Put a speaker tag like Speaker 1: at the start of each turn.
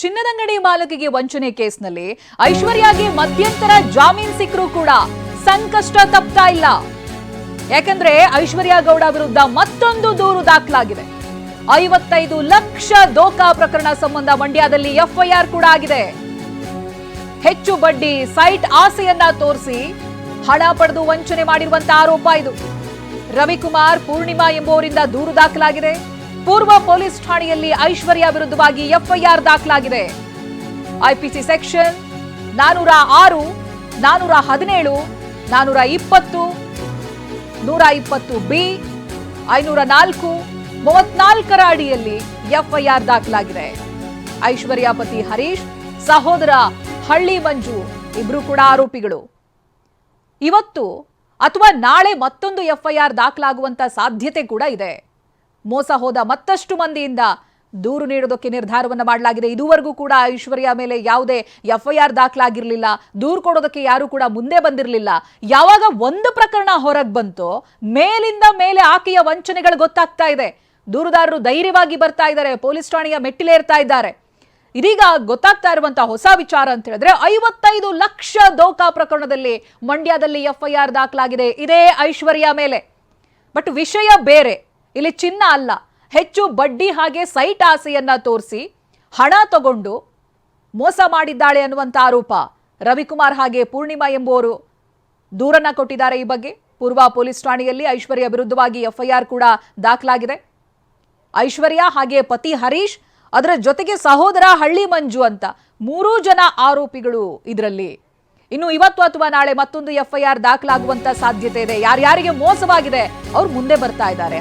Speaker 1: ಚಿನ್ನದಂಗಡಿ ಮಾಲಕಿಗೆ ವಂಚನೆ ಕೇಸ್ನಲ್ಲಿ ಐಶ್ವರ್ಯಾಗೆ ಮಧ್ಯಂತರ ಜಾಮೀನು ಸಿಕ್ಕರೂ ಕೂಡ ಸಂಕಷ್ಟ ತಪ್ತಾ ಇಲ್ಲ. ಯಾಕಂದ್ರೆ ಐಶ್ವರ್ಯ ಗೌಡ ವಿರುದ್ಧ ಮತ್ತೊಂದು ದೂರು ದಾಖಲಾಗಿದೆ. ಐವತ್ತೈದು ಲಕ್ಷ ದೋಖಾ ಪ್ರಕರಣ ಸಂಬಂಧ ಮಂಡ್ಯದಲ್ಲಿ ಎಫ್ಐಆರ್ ಕೂಡ ಆಗಿದೆ. ಹೆಚ್ಚು ಬಡ್ಡಿ, ಸೈಟ್ ಆಸೆಯನ್ನ ತೋರಿಸಿ ಹಣ ಪಡೆದು ವಂಚನೆ ಮಾಡಿರುವಂತಹ ಆರೋಪ ಇದು. ರವಿಕುಮಾರ್ ಪೂರ್ಣಿಮಾ ಎಂಬುವರಿಂದ ದೂರು ದಾಖಲಾಗಿದೆ. ಪೂರ್ವ ಪೊಲೀಸ್ ಠಾಣೆಯಲ್ಲಿ ಐಶ್ವರ್ಯ ವಿರುದ್ಧವಾಗಿ ಎಫ್ಐಆರ್ ದಾಖಲಾಗಿದೆ. ಐಪಿಸಿ ಸೆಕ್ಷನ್ ನಾನೂರ ಆರು, ನಾನೂರ ಹದಿನೇಳು, ನಾನೂರ ಇಪ್ಪತ್ತು, ನೂರ ಇಪ್ಪತ್ತು ಬಿ, ಐನೂರ ನಾಲ್ಕು, ಮೂವತ್ನಾಲ್ಕರ ಅಡಿಯಲ್ಲಿ ಎಫ್ಐಆರ್ ದಾಖಲಾಗಿದೆ. ಐಶ್ವರ್ಯ ಪತಿ ಹರೀಶ್, ಸಹೋದರ ಹಳ್ಳಿ ಮಂಜು ಇಬ್ರು ಕೂಡ ಆರೋಪಿಗಳು. ಇವತ್ತು ಅಥವಾ ನಾಳೆ ಮತ್ತೊಂದು ಎಫ್ಐಆರ್ ದಾಖಲಾಗುವಂತ ಸಾಧ್ಯತೆ ಕೂಡ ಇದೆ. ಮೋಸ ಹೋದ ಮತ್ತಷ್ಟು ಮಂದಿಯಿಂದ ದೂರು ನೀಡೋದಕ್ಕೆ ನಿರ್ಧಾರವನ್ನು ಮಾಡಲಾಗಿದೆ. ಇದುವರೆಗೂ ಕೂಡ ಐಶ್ವರ್ಯ ಮೇಲೆ ಯಾವುದೇ ಎಫ್ಐಆರ್ ದಾಖಲಾಗಿರಲಿಲ್ಲ. ದೂರು ಕೊಡೋದಕ್ಕೆ ಯಾರು ಕೂಡ ಮುಂದೆ ಬಂದಿರಲಿಲ್ಲ. ಯಾವಾಗ ಒಂದು ಪ್ರಕರಣ ಹೊರಗೆ ಬಂತೋ, ಮೇಲಿಂದ ಮೇಲೆ ಆಕೆಯ ವಂಚನೆಗಳು ಗೊತ್ತಾಗ್ತಾ ಇದೆ. ದೂರುದಾರರು ಧೈರ್ಯವಾಗಿ ಬರ್ತಾ ಇದ್ದಾರೆ. ಪೊಲೀಸ್ ಠಾಣೆಯ ಮೆಟ್ಟಿಲೇರ್ತಾ ಇದ್ದಾರೆ. ಇದೀಗ ಗೊತ್ತಾಗ್ತಾ ಇರುವಂತಹ ಹೊಸ ವಿಚಾರ ಅಂತ ಹೇಳಿದ್ರೆ, ಐವತ್ತೈದು ಲಕ್ಷ ದೋಖಾ ಪ್ರಕರಣದಲ್ಲಿ ಮಂಡ್ಯದಲ್ಲಿ ಎಫ್ಐಆರ್ ದಾಖಲಾಗಿದೆ. ಇದೇ ಐಶ್ವರ್ಯ ಮೇಲೆ. ಬಟ್ ವಿಷಯ ಬೇರೆ. ಇಲ್ಲಿ ಚಿನ್ನ ಅಲ್ಲ, ಹೆಚ್ಚು ಬಡ್ಡಿ ಹಾಗೆ ಸೈಟ್ ಆಸೆಯನ್ನ ತೋರಿಸಿ ಹಣ ತಗೊಂಡು ಮೋಸ ಮಾಡಿದ್ದಾಳೆ ಅನ್ನುವಂಥ ಆರೋಪ ರವಿಕುಮಾರ್ ಹಾಗೆ ಪೂರ್ಣಿಮಾ ಎಂಬುವರು ದೂರನ್ನ ಕೊಟ್ಟಿದ್ದಾರೆ ಈ ಬಗ್ಗೆ. ಪೂರ್ವ ಪೊಲೀಸ್ ಠಾಣೆಯಲ್ಲಿ ಐಶ್ವರ್ಯ ವಿರುದ್ಧವಾಗಿ ಎಫ್ಐಆರ್ ಕೂಡ ದಾಖಲಾಗಿದೆ. ಐಶ್ವರ್ಯ ಹಾಗೆ ಪತಿ ಹರೀಶ್, ಅದರ ಜೊತೆಗೆ ಸಹೋದರ ಹಳ್ಳಿ ಮಂಜು ಅಂತ ಮೂರೂ ಜನ ಆರೋಪಿಗಳು ಇದರಲ್ಲಿ. ಇನ್ನು ಇವತ್ತು ಅಥವಾ ನಾಳೆ ಮತ್ತೊಂದು ಎಫ್ಐಆರ್ ದಾಖಲಾಗುವಂತ ಸಾಧ್ಯತೆ ಇದೆ. ಯಾರ್ಯಾರಿಗೆ ಮೋಸವಾಗಿದೆ, ಅವ್ರು ಮುಂದೆ ಬರ್ತಾ ಇದ್ದಾರೆ.